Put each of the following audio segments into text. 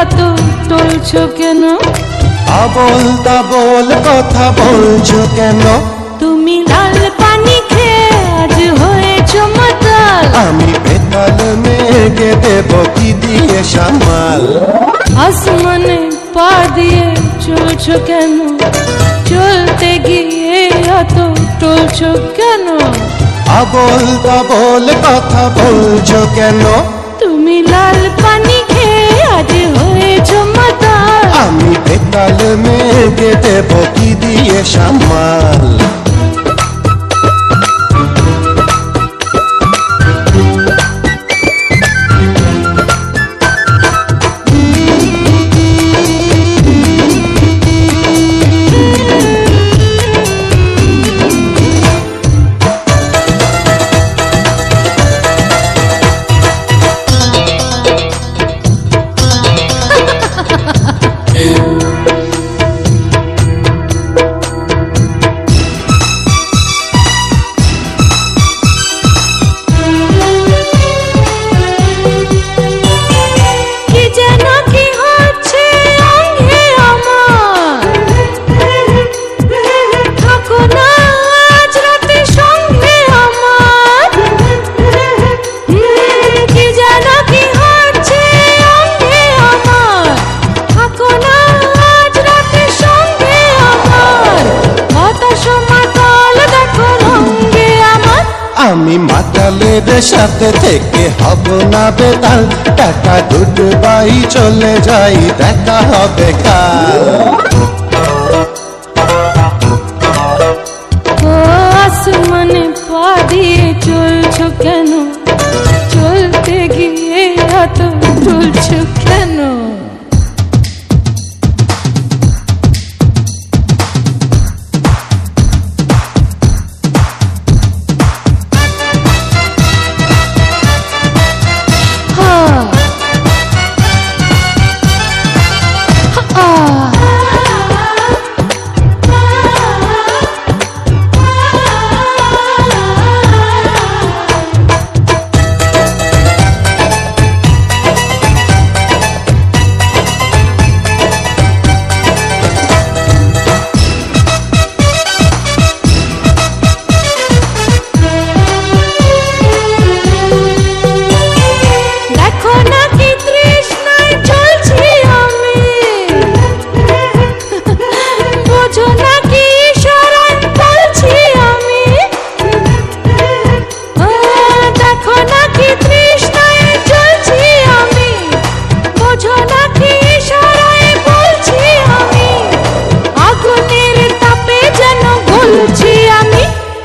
অত টলছো কেন? আবল তাবল কথা বলছো কেন? তুমি লাল পানি খেয়ে আজ হয়েছো মাতাল। আমি বেতাল দেব কি দিয়ে সামাল? আসমানে পা দিয়ে চলছো কেন? চলতে গিয়ে অত টলছো কেন? আবল তাবল কথা বলছো কেন? তুমি লাল পানি খেয়ে আমি বেতাল মেয়ে দেব কি দিয়ে সামাল আমি মাতালের সাথে থেকে হব না বেতাল। টাকা দুটবাই বাই চলে যাই, দেখা হবে কাল। কেন?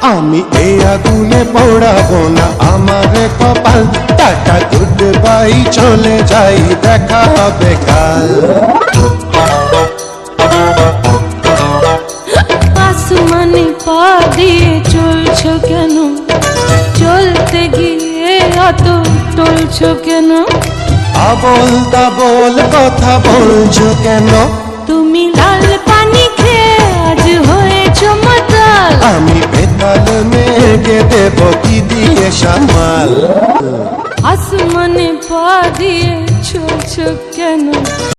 আমি এই আগুনে পড়াবো না আমার কপাল। টাটা গুড বাই চলে যাই দেখা হবে কাল। আসমানে পা দিয়ে চলছো কেন? চলতে গিয়ে অত টলছো কেন? আবল তাবল কথা বলছো কেন? তুমি লাল পানি খেয়ে আজ হয়েছো মাতাল। আমি বেতাল মেঘে দেব কি দিয়ে সামাল।